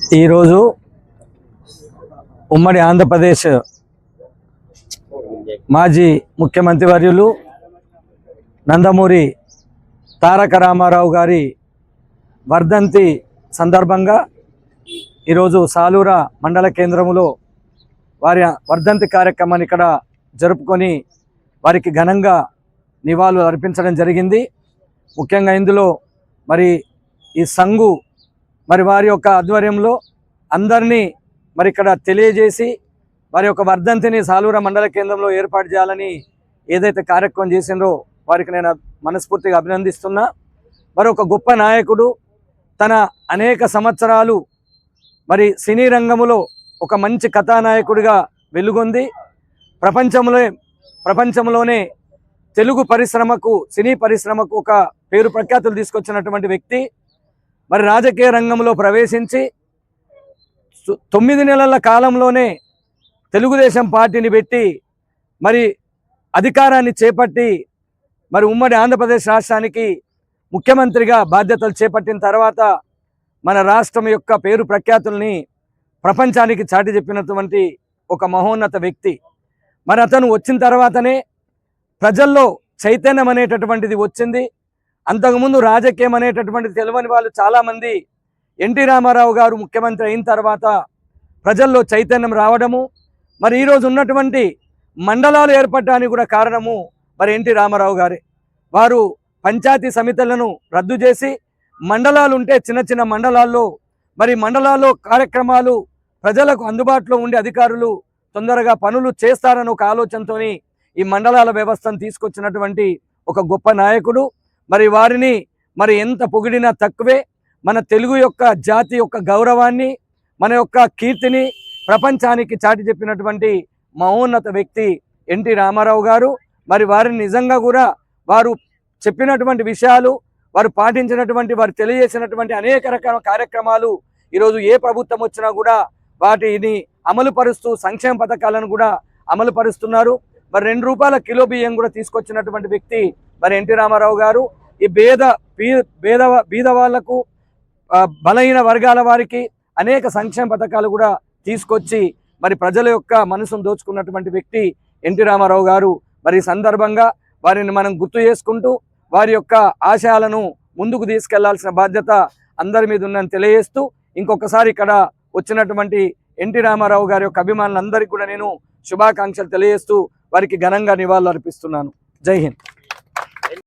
ఈరోజు ఉమ్మడి ఆంధ్రప్రదేశ్ మాజీ ముఖ్యమంత్రి వర్యులు నందమూరి తారక రామారావు గారి వర్ధంతి సందర్భంగా ఈరోజు సాలూర మండల కేంద్రములో వారి వర్ధంతి కార్యక్రమాన్ని ఇక్కడ జరుపుకొని వారికి ఘనంగా నివాళులు అర్పించడం జరిగింది. ముఖ్యంగా ఇందులో మరి ఈ సంఘు మరి వారి యొక్క ఆధ్వర్యంలో అందరినీ మరి ఇక్కడ తెలియజేసి వారి యొక్క వర్ధంతిని సాలూర మండల కేంద్రంలో ఏర్పాటు చేయాలని ఏదైతే కార్యక్రమం చేసిందో వారికి నేను మనస్ఫూర్తిగా అభినందిస్తున్నా. మరి ఒక గొప్ప నాయకుడు తన అనేక సంవత్సరాలు మరి సినీ రంగములో ఒక మంచి కథానాయకుడిగా వెలుగొంది. ప్రపంచంలో ప్రపంచంలోనే తెలుగు పరిశ్రమకు సినీ పరిశ్రమకు ఒక పేరు ప్రఖ్యాతులు తీసుకొచ్చినటువంటి వ్యక్తి. మరి రాజకీయ రంగంలో ప్రవేశించి తొమ్మిది నెలల కాలంలోనే తెలుగుదేశం పార్టీని పెట్టి మరి అధికారాన్ని చేపట్టి మరి ఉమ్మడి ఆంధ్రప్రదేశ్ రాష్ట్రానికి ముఖ్యమంత్రిగా బాధ్యతలు చేపట్టిన తర్వాత మన రాష్ట్రం యొక్క పేరు ప్రఖ్యాతుల్ని ప్రపంచానికి చాటి చెప్పినటువంటి ఒక మహోన్నత వ్యక్తి. మరి అతను వచ్చిన తర్వాతనే ప్రజల్లో చైతన్యం అనేటటువంటిది వచ్చింది. అంతకుముందు రాజకీయం అనేటటువంటిది తెలియని వాళ్ళు చాలామంది ఎన్టీ రామారావు గారు ముఖ్యమంత్రి అయిన తర్వాత ప్రజల్లో చైతన్యం రావడము మరి ఈరోజు ఉన్నటువంటి మండలాలు ఏర్పడటానికి కూడా కారణము మరి ఎన్టీ రామారావు గారే. వారు పంచాయతీ సమితులను రద్దు చేసి మండలాలు ఉంటే చిన్న చిన్న మండలాల్లో మరి మండలాల్లో కార్యక్రమాలు ప్రజలకు అందుబాటులో ఉండే అధికారులు తొందరగా పనులు చేస్తారని ఒక ఆలోచనతోని ఈ మండలాల వ్యవస్థను తీసుకొచ్చినటువంటి ఒక గొప్ప నాయకుడు. మరి వారిని మరి ఎంత పొగిడినా తక్కువే. మన తెలుగు యొక్క జాతి యొక్క గౌరవాన్ని మన యొక్క కీర్తిని ప్రపంచానికి చాటి చెప్పినటువంటి మహోన్నత వ్యక్తి ఎన్టీ రామారావు గారు. మరి వారిని నిజంగా కూడా వారు చెప్పినటువంటి విషయాలు వారు పాటించినటువంటి వారు తెలియజేసినటువంటి అనేక రకాల కార్యక్రమాలు ఈరోజు ఏ ప్రభుత్వం వచ్చినా కూడా వాటిని అమలు పరుస్తూ సంక్షేమ పథకాలను కూడా అమలు పరుస్తున్నారు మరి రెండు రూపాయల కిలో బియ్యం కూడా తీసుకొచ్చినటువంటి వ్యక్తి మరి ఎన్టీ రామారావు గారు. ఈ పేద పీ- పేద బీద వాళ్ళకు బలహీన వర్గాల వారికి అనేక సంక్షేమ పథకాలు కూడా తీసుకొచ్చి మరి ప్రజల యొక్క మనసును దోచుకున్నటువంటి వ్యక్తి ఎన్టీ రామారావు గారు. మరి సందర్భంగా వారిని మనం గుర్తు చేసుకుంటూ వారి యొక్క ఆశయాలను ముందుకు తీసుకెళ్ళాల్సిన బాధ్యత అందరి మీద ఉందని తెలియజేస్తూ ఇంకొకసారి ఇక్కడ వచ్చినటువంటి ఎన్టీ రామారావు గారి యొక్క అభిమానులందరికీ కూడా నేను శుభాకాంక్షలు తెలియజేస్తూ వారికి ఘనంగా నివాళులు అర్పిస్తున్నాను జై హింద్.